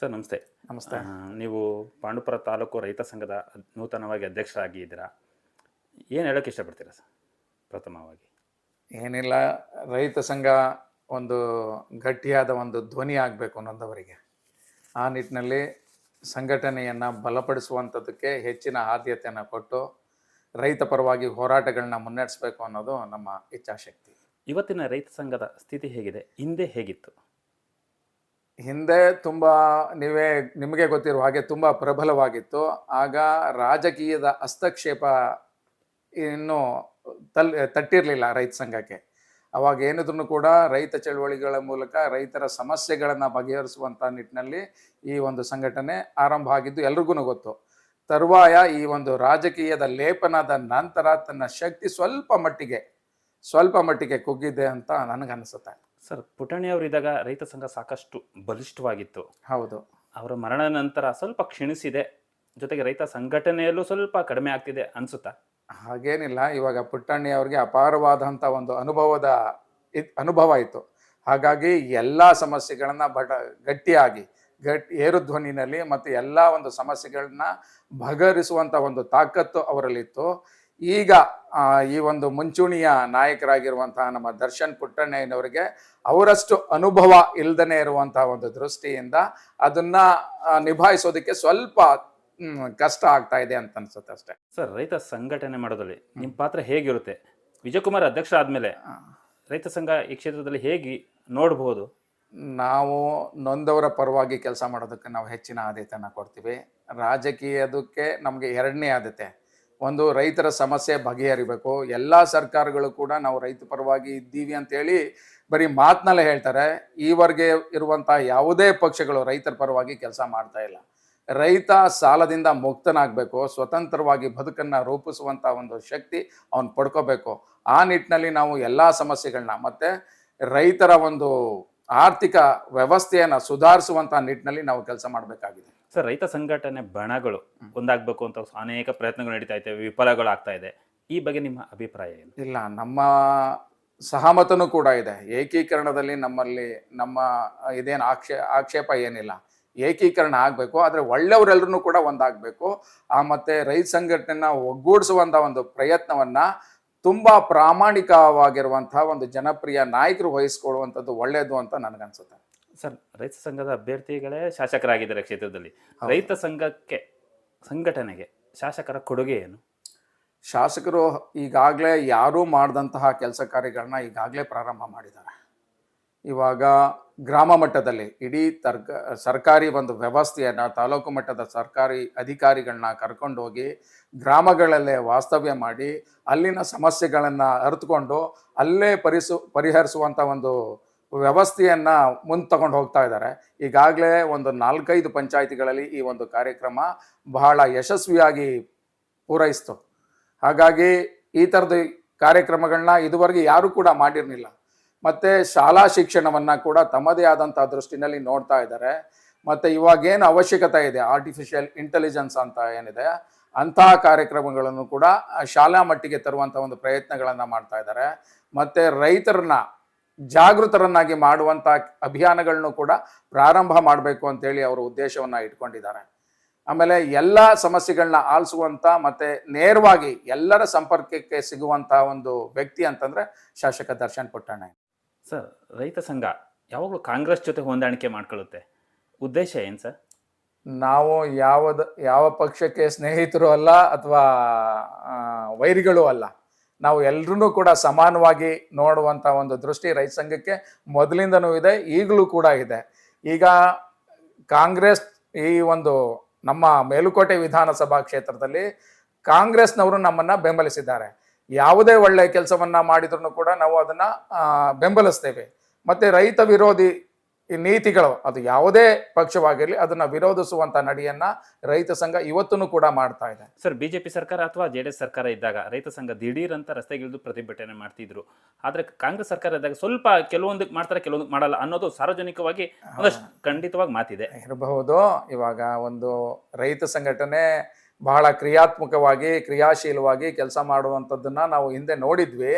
Sir ನಮಸ್ತೆ. ನಮಸ್ತೆ. ನೀವು ಪಾಂಡುಪುರ ತಾಲೂಕು ರೈತ ಸಂಘದ ನೂತನವಾಗಿ ಅಧ್ಯಕ್ಷರಾಗಿದ್ದೀರಾ? ಏನು ಹೇಳೋಕ್ಕೆ ಇಷ್ಟಪಡ್ತೀರಾ ಸರ್ ಪ್ರಥಮವಾಗಿ? ಏನಿಲ್ಲ ರೈತ ಸಂಘ ಒಂದು ಗಟ್ಟಿಯಾದ ಒಂದು ಧ್ವನಿ ಆಗಬೇಕು ನೊಂದವರಿಗೆ ಆ ನಿಟ್ಟಿನಲ್ಲಿ ಸಂಘಟನೆಯನ್ನು ಬಲಪಡಿಸುವಂಥದ್ದಕ್ಕೆ ಹೆಚ್ಚಿನ ಆದ್ಯತೆಯನ್ನು ಕೊಟ್ಟು ರೈತ ಪರವಾಗಿ ಹೋರಾಟಗಳನ್ನ ಮುನ್ನಡೆಸಬೇಕು ಅನ್ನೋದು ನಮ್ಮ ಇಚ್ಛಾಶಕ್ತಿ ಇವತ್ತಿನ ರೈತ ಸಂಘದ ಸ್ಥಿತಿ ಹೇಗಿದೆ? ಹಿಂದೆ ಹೇಗಿತ್ತು? ಹಿಂದೆ ತುಂಬ ನೀವೇ ನಿಮಗೆ ಗೊತ್ತಿರುವ ಹಾಗೆ ತುಂಬ ಪ್ರಬಲವಾಗಿತ್ತು. ಆಗ ರಾಜಕೀಯದ ಹಸ್ತಕ್ಷೇಪ ಇನ್ನೂ ತಲ್, ತಟ್ಟಿರಲಿಲ್ಲ ರೈತ ಸಂಘಕ್ಕೆ. ಅವಾಗ ಏನಿದ್ರು ಕೂಡ ರೈತ ಚಳವಳಿಗಳ ಮೂಲಕ ರೈತರ ಸಮಸ್ಯೆಗಳನ್ನು ಬಗೆಹರಿಸುವಂಥ ನಿಟ್ಟಿನಲ್ಲಿ ಈ ಒಂದು ಸಂಘಟನೆ ಆರಂಭ ಆಗಿದ್ದು ಎಲ್ರಿಗೂ ಗೊತ್ತು. ತರುವಾಯ ಈ ಒಂದು ರಾಜಕೀಯದ ಲೇಪನದ ನಂತರ ತನ್ನ ಶಕ್ತಿ ಸ್ವಲ್ಪ ಮಟ್ಟಿಗೆ ಸ್ವಲ್ಪ ಮಟ್ಟಿಗೆ ಕುಗ್ಗಿದೆ ಅಂತ ನನಗನ್ಸುತ್ತೆ ಸರ್ ಪುಟಾಣಿ ಅವರಿದ್ದಾಗ ರೈತ ಸಂಘ ಸಾಕಷ್ಟು ಬಲಿಷ್ಠವಾಗಿತ್ತು. ಹೌದು. ಅವರ ಮರಣ ನಂತರ ಸ್ವಲ್ಪ ಕ್ಷೀಣಿಸಿದೆ. ಜೊತೆಗೆ ರೈತ ಸಂಘಟನೆಯಲ್ಲೂ ಸ್ವಲ್ಪ ಕಡಿಮೆ ಆಗ್ತಿದೆ ಅನ್ಸುತ್ತಾ? ಹಾಗೇನಿಲ್ಲ ಇವಾಗ ಪುಟ್ಟಣ್ಣಿ ಅವ್ರಿಗೆ ಅಪಾರವಾದಂಥ ಒಂದು ಅನುಭವದ ಇದ್- ಅನುಭವ ಇತ್ತು ಹಾಗಾಗಿ ಎಲ್ಲ ಸಮಸ್ಯೆಗಳನ್ನ ಬಟ ಗಟ್ಟಿಯಾಗಿ ಗಟ್ ಏರುಧ್ವನಿನಲ್ಲಿ ಮತ್ತು ಎಲ್ಲ ಒಂದು ಸಮಸ್ಯೆಗಳನ್ನ ಬಗೆಹರಿಸುವಂಥ ಒಂದು ತಾಕತ್ತು ಅವರಲ್ಲಿತ್ತು. ಈಗ ಈ ಒಂದು ಮುಂಚೂಣಿಯ ನಾಯಕರಾಗಿರುವಂತಹ ನಮ್ಮ ದರ್ಶನ್ ಪುಟ್ಟಣ್ಣಯ್ಯನವರಿಗೆ ಅವರಷ್ಟು ಅನುಭವ ಇಲ್ಲದೇ ಇರುವಂತಹ ಒಂದು ದೃಷ್ಟಿಯಿಂದ ಅದನ್ನ ನಿಭಾಯಿಸೋದಕ್ಕೆ ಸ್ವಲ್ಪ ಕಷ್ಟ ಆಗ್ತಾ ಇದೆ ಅಂತ ಅನ್ಸುತ್ತೆ ಅಷ್ಟೇ. ಸರ್ ರೈತ ಸಂಘಟನೆ ಮಾಡೋದ್ರಲ್ಲಿ ನಿಮ್ಮ ಪಾತ್ರ ಹೇಗಿರುತ್ತೆ? ವಿಜಯಕುಮಾರ್ ಅಧ್ಯಕ್ಷ ಆದಮೇಲೆ ರೈತ ಸಂಘ ಈ ಕ್ಷೇತ್ರದಲ್ಲಿ ಹೇಗೆ ನೋಡಬಹುದು ನಾವು ನೊಂದವರ ಪರವಾಗಿ ಕೆಲಸ ಮಾಡೋದಕ್ಕೆ ನಾವು ಹೆಚ್ಚಿನ ಆದ್ಯತೆಯನ್ನು ಕೊಡ್ತೀವಿ. ರಾಜಕೀಯದಕ್ಕೆ ನಮಗೆ ಎರಡನೇ ಆದ್ಯತೆ. ಒಂದು ರೈತರ ಸಮಸ್ಯೆ ಬಗೆಹರಿಬೇಕು. ಎಲ್ಲ ಸರ್ಕಾರಗಳು ಕೂಡ ನಾವು ರೈತ ಪರವಾಗಿ ಇದ್ದೀವಿ ಅಂತೇಳಿ ಬರೀ ಮಾತಿನಲ್ಲೇ ಹೇಳ್ತಾರೆ. ಈವರೆಗೆ ಇರುವಂಥ ಯಾವುದೇ ಪಕ್ಷಗಳು ರೈತರ ಪರವಾಗಿ ಕೆಲಸ ಮಾಡ್ತಾ ಇಲ್ಲ. ರೈತ ಸಾಲದಿಂದ ಮುಕ್ತನಾಗಬೇಕು. ಸ್ವತಂತ್ರವಾಗಿ ಬದುಕನ್ನು ರೂಪಿಸುವಂಥ ಒಂದು ಶಕ್ತಿ ಅವನು ಪಡ್ಕೋಬೇಕು. ಆ ನಿಟ್ಟಿನಲ್ಲಿ ನಾವು ಎಲ್ಲ ಸಮಸ್ಯೆಗಳನ್ನ ಮತ್ತು ರೈತರ ಒಂದು ಆರ್ಥಿಕ ವ್ಯವಸ್ಥೆಯನ್ನು ಸುಧಾರಿಸುವಂಥ ನಿಟ್ಟಿನಲ್ಲಿ ನಾವು ಕೆಲಸ ಮಾಡಬೇಕಾಗಿದೆ. ಸರ್, ರೈತ ಸಂಘಟನೆ ಬಣಗಳು ಒಂದಾಗಬೇಕು ಅಂತ ಅನೇಕ ಪ್ರಯತ್ನಗಳು ನಡೀತಾ ವಿಫಲಗಳು ಆಗ್ತಾ ಇದೆ. ಈ ಬಗ್ಗೆ ನಿಮ್ಮ ಅಭಿಪ್ರಾಯ ಏನು? ಇಲ್ಲ, ನಮ್ಮ ಸಹಮತನೂ ಕೂಡ ಇದೆ. ಏಕೀಕರಣದಲ್ಲಿ ನಮ್ಮಲ್ಲಿ ನಮ್ಮ ಇದೇನು ಆಕ್ಷೇ, ಆಕ್ಷೇಪ ಏನಿಲ್ಲ. ಏಕೀಕರಣ ಆಗಬೇಕು, ಆದರೆ ಒಳ್ಳೆಯವರೆಲ್ಲರೂ ಕೂಡ ಒಂದಾಗಬೇಕು. ಆ ಮತ್ತೆ ರೈತ ಸಂಘಟನೆನ ಒಗ್ಗೂಡಿಸುವಂಥ ಒಂದು ಪ್ರಯತ್ನವನ್ನು ತುಂಬ ಪ್ರಾಮಾಣಿಕವಾಗಿರುವಂಥ ಒಂದು ಜನಪ್ರಿಯ ನಾಯಕರು ವಹಿಸ್ಕೊಳ್ಳುವಂಥದ್ದು ಒಳ್ಳೆಯದು ಅಂತ ನನಗನ್ಸುತ್ತೆ. ಸರ್ ರೈತ ಸಂಘದ ಅಭ್ಯರ್ಥಿಗಳೇ ಶಾಸಕರಾಗಿದ್ದಾರೆ ಕ್ಷೇತ್ರದಲ್ಲಿ. ರೈತ ಸಂಘಕ್ಕೆ ಸಂಘಟನೆಗೆ ಶಾಸಕರ ಕೊಡುಗೆ ಏನು? ಶಾಸಕರು ಈಗಾಗಲೇ ಯಾರೂ ಮಾಡಿದಂತಹ ಕೆಲಸ ಕಾರ್ಯಗಳನ್ನ ಈಗಾಗಲೇ ಪ್ರಾರಂಭ ಮಾಡಿದ್ದಾರೆ. ಇವಾಗ ಗ್ರಾಮ ಮಟ್ಟದಲ್ಲಿ ಇಡೀ ತರ್ಕ ಸರ್ಕಾರಿ ಒಂದು ವ್ಯವಸ್ಥೆಯನ್ನು ತಾಲೂಕು ಮಟ್ಟದ ಸರ್ಕಾರಿ ಅಧಿಕಾರಿಗಳನ್ನ ಕರ್ಕೊಂಡೋಗಿ ಗ್ರಾಮಗಳಲ್ಲೇ ವಾಸ್ತವ್ಯ ಮಾಡಿ ಅಲ್ಲಿನ ಸಮಸ್ಯೆಗಳನ್ನು ಅರಿತುಕೊಂಡು ಅಲ್ಲೇ ಪರಿಸು ಪರಿಹರಿಸುವಂಥ ಒಂದು ವ್ಯವಸ್ಥೆಯನ್ನು ಮುಂದೆ ತಗೊಂಡು ಹೋಗ್ತಾ ಇದ್ದಾರೆ ಈಗಾಗಲೇ ಒಂದು ನಾಲ್ಕೈದು ಪಂಚಾಯಿತಿಗಳಲ್ಲಿ ಈ ಒಂದು ಕಾರ್ಯಕ್ರಮ ಬಹಳ ಯಶಸ್ವಿಯಾಗಿ ಪೂರೈಸ್ತು. ಹಾಗಾಗಿ ಈ ಥರದ ಕಾರ್ಯಕ್ರಮಗಳನ್ನ ಇದುವರೆಗೆ ಯಾರೂ ಕೂಡ ಮಾಡಿರಲಿಲ್ಲ. ಮತ್ತು ಶಾಲಾ ಶಿಕ್ಷಣವನ್ನು ಕೂಡ ತಮ್ಮದೇ ಆದಂಥ ದೃಷ್ಟಿನಲ್ಲಿ ನೋಡ್ತಾ ಇದ್ದಾರೆ ಮತ್ತು ಇವಾಗೇನು ಅವಶ್ಯಕತೆ ಇದೆ? ಆರ್ಟಿಫಿಷಿಯಲ್ ಇಂಟೆಲಿಜೆನ್ಸ್ ಅಂತ ಏನಿದೆ? ಅಂತಹ ಕಾರ್ಯಕ್ರಮಗಳನ್ನು ಕೂಡ ಶಾಲಾ ಮಟ್ಟಿಗೆ ತರುವಂಥ ಒಂದು ಪ್ರಯತ್ನಗಳನ್ನು ಮಾಡ್ತಾ ಇದ್ದಾರೆ ಮತ್ತು ರೈತರನ್ನ ಜಾಗೃತರನ್ನಾಗಿ ಮಾಡುವಂಥ ಅಭಿಯಾನಗಳನ್ನು ಕೂಡ ಪ್ರಾರಂಭ ಮಾಡಬೇಕು ಅಂತೇಳಿ ಅವರು ಉದ್ದೇಶವನ್ನು ಇಟ್ಕೊಂಡಿದ್ದಾರೆ. ಆಮೇಲೆ ಎಲ್ಲ ಸಮಸ್ಯೆಗಳನ್ನ ಆಲಿಸುವಂಥ ಮತ್ತೆ ನೇರವಾಗಿ ಎಲ್ಲರ ಸಂಪರ್ಕಕ್ಕೆ ಸಿಗುವಂಥ ಒಂದು ವ್ಯಕ್ತಿ ಅಂತಂದ್ರೆ ಶಾಸಕ ದರ್ಶನ್ ಪುಟ್ಟಣ್ಣ ಸರ್ ರೈತ ಸಂಘ ಯಾವಾಗಲೂ ಕಾಂಗ್ರೆಸ್ ಜೊತೆ ಹೊಂದಾಣಿಕೆ ಮಾಡ್ಕೊಳ್ಳುತ್ತೆ. ಉದ್ದೇಶ ಏನು ಸರ್? ನಾವು ಯಾವದ ಯಾವ ಪಕ್ಷಕ್ಕೆ ಸ್ನೇಹಿತರು ಅಲ್ಲ ಅಥವಾ ವೈರಿಗಳು ಅಲ್ಲ. ನಾವು ಎಲ್ರೂ ಕೂಡ ಸಮಾನವಾಗಿ ನೋಡುವಂಥ ಒಂದು ದೃಷ್ಟಿ ರೈತ ಸಂಘಕ್ಕೆ ಮೊದಲಿಂದನೂ ಇದೆ, ಈಗಲೂ ಕೂಡ ಇದೆ. ಈಗ ಕಾಂಗ್ರೆಸ್ ಈ ಒಂದು ನಮ್ಮ ಮೇಲುಕೋಟೆ ವಿಧಾನಸಭಾ ಕ್ಷೇತ್ರದಲ್ಲಿ ಕಾಂಗ್ರೆಸ್ನವರು ನಮ್ಮನ್ನ ಬೆಂಬಲಿಸಿದ್ದಾರೆ. ಯಾವುದೇ ಒಳ್ಳೆಯ ಕೆಲಸವನ್ನ ಮಾಡಿದ್ರು ಕೂಡ ನಾವು ಅದನ್ನ ಬೆಂಬಲಿಸ್ತೇವೆ. ಮತ್ತೆ ರೈತ ವಿರೋಧಿ ಈ ನೀತಿಗಳು ಅದು ಯಾವುದೇ ಪಕ್ಷವಾಗಿರಲಿ ಅದನ್ನ ವಿರೋಧಿಸುವಂತ ನಡೆಯನ್ನ ರೈತ ಸಂಘ ಇವತ್ತೂ ಕೂಡ ಮಾಡ್ತಾ ಇದೆ. ಸರ್ ಬಿಜೆಪಿ ಸರ್ಕಾರ ಅಥವಾ ಜೆ ಡಿ ಎಸ್ ಸರ್ಕಾರ ಇದ್ದಾಗ ರೈತ ಸಂಘ ದಿಢೀರ್ ಅಂತ ರಸ್ತೆಗಿಳಿದು ಪ್ರತಿಭಟನೆ ಮಾಡ್ತಿದ್ರು. ಆದ್ರೆ ಕಾಂಗ್ರೆಸ್ ಸರ್ಕಾರ ಇದ್ದಾಗ ಸ್ವಲ್ಪ ಕೆಲವೊಂದಕ್ಕೆ ಮಾಡ್ತಾರೆ ಕೆಲವೊಂದಕ್ಕೆ ಮಾಡಲ್ಲ ಅನ್ನೋದು ಸಾರ್ವಜನಿಕವಾಗಿ ಒಂದಷ್ಟು ಖಂಡಿತವಾಗಿ ಮಾತಿದೆ. ಇರಬಹುದು. ಇವಾಗ ಒಂದು ರೈತ ಸಂಘಟನೆ ಬಹಳ ಕ್ರಿಯಾತ್ಮಕವಾಗಿ ಕ್ರಿಯಾಶೀಲವಾಗಿ ಕೆಲಸ ಮಾಡುವಂಥದ್ದನ್ನ ನಾವು ಹಿಂದೆ ನೋಡಿದ್ವಿ.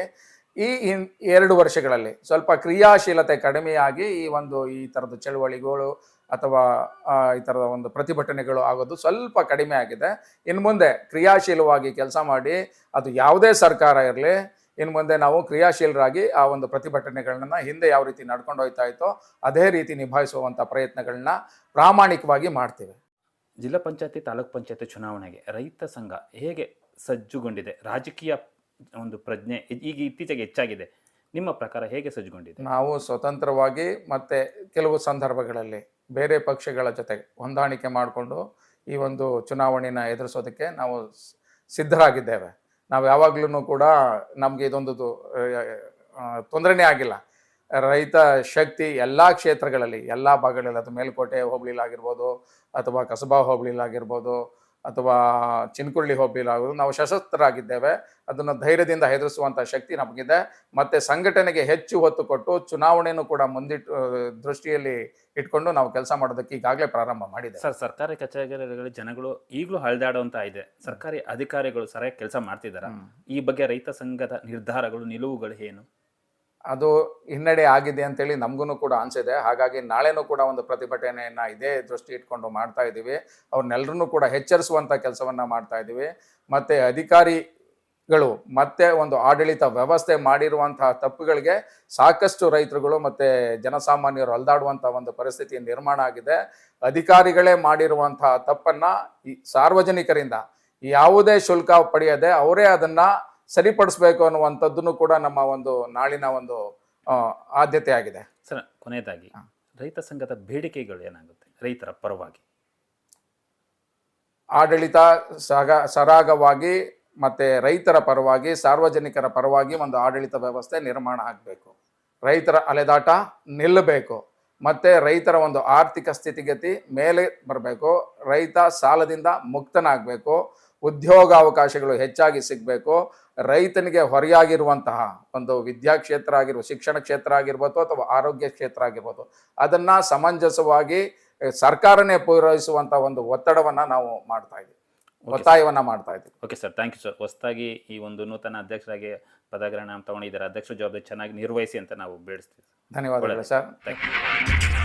ಈ ಇನ್ ಎರಡು ವರ್ಷಗಳಲ್ಲಿ ಸ್ವಲ್ಪ ಕ್ರಿಯಾಶೀಲತೆ ಕಡಿಮೆಯಾಗಿ ಈ ಒಂದು ಈ ಥರದ ಚಳುವಳಿಗಳು ಅಥವಾ ಈ ಥರದ ಒಂದು ಪ್ರತಿಭಟನೆಗಳು ಆಗೋದು ಸ್ವಲ್ಪ ಕಡಿಮೆ ಆಗಿದೆ. ಇನ್ನು ಮುಂದೆ ಕ್ರಿಯಾಶೀಲವಾಗಿ ಕೆಲಸ ಮಾಡಿ, ಅದು ಯಾವುದೇ ಸರ್ಕಾರ ಇರಲಿ ಇನ್ನು ಮುಂದೆ ನಾವು ಕ್ರಿಯಾಶೀಲರಾಗಿ ಆ ಒಂದು ಪ್ರತಿಭಟನೆಗಳನ್ನ ಹಿಂದೆ ಯಾವ ರೀತಿ ನಡ್ಕೊಂಡು ಹೋಗ್ತಾ ಇತ್ತೋ, ಅದೇ ರೀತಿ ನಿಭಾಯಿಸುವಂಥ ಪ್ರಯತ್ನಗಳನ್ನ ಪ್ರಾಮಾಣಿಕವಾಗಿ ಮಾಡ್ತೀವಿ. ಜಿಲ್ಲಾ ಪಂಚಾಯತಿ, ತಾಲೂಕ್ ಪಂಚಾಯತಿ ಚುನಾವಣೆಗೆ ರೈತ ಸಂಘ ಹೇಗೆ ಸಜ್ಜುಗೊಂಡಿದೆ? ರಾಜಕೀಯ ಒಂದು ಪ್ರಜ್ಞೆ ಈಗ ಇತ್ತೀಚೆಗೆ ಹೆಚ್ಚಾಗಿದೆ. ನಿಮ್ಮ ಪ್ರಕಾರ ಹೇಗೆ ಸಜ್ಜುಗೊಂಡಿದೆ ನಾವು ಸ್ವತಂತ್ರವಾಗಿ ಮತ್ತೆ ಕೆಲವು ಸಂದರ್ಭಗಳಲ್ಲಿ ಬೇರೆ ಪಕ್ಷಗಳ ಜೊತೆ ಹೊಂದಾಣಿಕೆ ಮಾಡಿಕೊಂಡು ಈ ಒಂದು ಚುನಾವಣೆಯನ್ನು ಎದುರಿಸೋದಕ್ಕೆ ನಾವು ಸಿದ್ಧರಾಗಿದ್ದೇವೆ. ನಾವು ಯಾವಾಗ್ಲೂ ಕೂಡ ನಮಗೆ ಇದೊಂದು ತೊಂದರೆನೇ ಆಗಿಲ್ಲ. ರೈತ ಶಕ್ತಿ ಎಲ್ಲ ಕ್ಷೇತ್ರಗಳಲ್ಲಿ, ಎಲ್ಲ ಭಾಗಗಳಲ್ಲಿ ಅದು ಮೇಲ್ಕೋಟೆ ಹೋಬಳಿಲಾಗಿರ್ಬೋದು ಅಥವಾ ಕಸಬಾ ಹೋಬಳಿಲಾಗಿರ್ಬೋದು ಅಥವಾ ಚಿನ್ಕುಳ್ಳಿ ಹೋಬಳಿಲಾಗಿರ್ಬೋದು ನಾವು ಸಶಸ್ತ್ರರಾಗಿದ್ದೇವೆ. ಅದನ್ನು ಧೈರ್ಯದಿಂದ ಎದುರಿಸುವಂಥ ಶಕ್ತಿ ನಮಗಿದೆ. ಮತ್ತು ಸಂಘಟನೆಗೆ ಹೆಚ್ಚು ಹೊತ್ತು ಕೊಟ್ಟು ಚುನಾವಣೆಯನ್ನು ಕೂಡ ಮುಂದಿಟ್ಟು ದೃಷ್ಟಿಯಲ್ಲಿ ಇಟ್ಕೊಂಡು ನಾವು ಕೆಲಸ ಮಾಡೋದಕ್ಕೆ ಈಗಾಗಲೇ ಪ್ರಾರಂಭ ಮಾಡಿದೆ ಸರ್ ಸರ್ಕಾರಿ ಕಚೇರಿಗಳಲ್ಲಿ ಜನಗಳು ಈಗಲೂ ಹಳದಾಡುವಂತ ಇದೆ. ಸರ್ಕಾರಿ ಅಧಿಕಾರಿಗಳು ಸರಿಯಾಗಿ ಕೆಲಸ ಮಾಡ್ತಿದ್ದಾರೆ? ಈ ಬಗ್ಗೆ ರೈತ ಸಂಘದ ನಿರ್ಧಾರಗಳು ನಿಲುವುಗಳು ಏನು? ಅದು ಹಿನ್ನಡೆ ಆಗಿದೆ ಅಂತೇಳಿ ನಮಗೂ ಕೂಡ ಅನಿಸಿದೆ ಹಾಗಾಗಿ ನಾಳೆನೂ ಕೂಡ ಒಂದು ಪ್ರತಿಭಟನೆಯನ್ನು ಇದೇ ದೃಷ್ಟಿ ಇಟ್ಕೊಂಡು ಮಾಡ್ತಾ ಇದ್ದೀವಿ. ಅವ್ರನ್ನೆಲ್ಲರನ್ನೂ ಕೂಡ ಎಚ್ಚರಿಸುವಂಥ ಕೆಲಸವನ್ನು ಮಾಡ್ತಾ ಇದ್ದೀವಿ. ಮತ್ತೆ ಅಧಿಕಾರಿಗಳು ಮತ್ತೆ ಒಂದು ಆಡಳಿತ ವ್ಯವಸ್ಥೆ ಮಾಡಿರುವಂತಹ ತಪ್ಪುಗಳಿಗೆ ಸಾಕಷ್ಟು ರೈತರುಗಳು ಮತ್ತೆ ಜನಸಾಮಾನ್ಯರು ಅಲ್ದಾಡುವಂಥ ಒಂದು ಪರಿಸ್ಥಿತಿ ನಿರ್ಮಾಣ ಆಗಿದೆ. ಅಧಿಕಾರಿಗಳೇ ಮಾಡಿರುವಂತಹ ತಪ್ಪನ್ನ ಈ ಸಾರ್ವಜನಿಕರಿಂದ ಯಾವುದೇ ಶುಲ್ಕ ಪಡೆಯದೆ ಅವರೇ ಅದನ್ನ ಸರಿಪಡಿಸ್ಬೇಕು ಅನ್ನುವಂಥದ್ದನ್ನು ಕೂಡ ನಮ್ಮ ಒಂದು ನಾಳಿನ ಒಂದು ಆದ್ಯತೆ ಆಗಿದೆ. ಸರ್ ಕೊನೆಯದಾಗಿ. ರೈತ ಸಂಘದ ಬೇಡಿಕೆಗಳು ಏನಾಗುತ್ತೆ? ರೈತರ ಪರವಾಗಿ? ಆಡಳಿತ ಸಗ ಸರಾಗವಾಗಿ ಮತ್ತೆ ರೈತರ ಪರವಾಗಿ ಸಾರ್ವಜನಿಕರ ಪರವಾಗಿ ಒಂದು ಆಡಳಿತ ವ್ಯವಸ್ಥೆ ನಿರ್ಮಾಣ ಆಗಬೇಕು. ರೈತರ ಅಲೆದಾಟ ನಿಲ್ಲಬೇಕು. ಮತ್ತೆ ರೈತರ ಒಂದು ಆರ್ಥಿಕ ಸ್ಥಿತಿಗತಿ ಮೇಲೆ ಬರಬೇಕು. ರೈತ ಸಾಲದಿಂದ ಮುಕ್ತನಾಗಬೇಕು. ಉದ್ಯೋಗಾವಕಾಶಗಳು ಹೆಚ್ಚಾಗಿ ಸಿಗಬೇಕು. ರೈತನಿಗೆ ಹೊರೆಯಾಗಿರುವಂತಹ ಒಂದು ವಿದ್ಯಾ ಕ್ಷೇತ್ರ ಆಗಿರ್ಬೋದು ಶಿಕ್ಷಣ ಕ್ಷೇತ್ರ ಆಗಿರ್ಬೋದು ಅಥವಾ ಆರೋಗ್ಯ ಕ್ಷೇತ್ರ ಆಗಿರ್ಬೋದು ಅದನ್ನ ಸಮಂಜಸವಾಗಿ ಸರ್ಕಾರನೇ ಪೂರೈಸುವಂಥ ಒಂದು ಒತ್ತಡವನ್ನ ನಾವು ಮಾಡ್ತಾ ಇದ್ದೀವಿ. ಒತ್ತಾಯವನ್ನ ಮಾಡ್ತಾ ಇದ್ದೀವಿ. Okay sir thank you sir ಹೊಸದಾಗಿ ಈ ಒಂದು ನೂತನ ಅಧ್ಯಕ್ಷರಾಗಿ ಪದಗ್ರಹಣ ತಗೊಂಡಿದ್ದಾರೆ. ಅಧ್ಯಕ್ಷ ಜವಾಬ್ದಾರಿ ಚೆನ್ನಾಗಿ ನಿರ್ವಹಿಸಿ ಅಂತ ನಾವು ಬೇಡಿಸ್ತೀವಿ. ಧನ್ಯವಾದಗಳು ಸರ್ ಥ್ಯಾಂಕ್ ಯು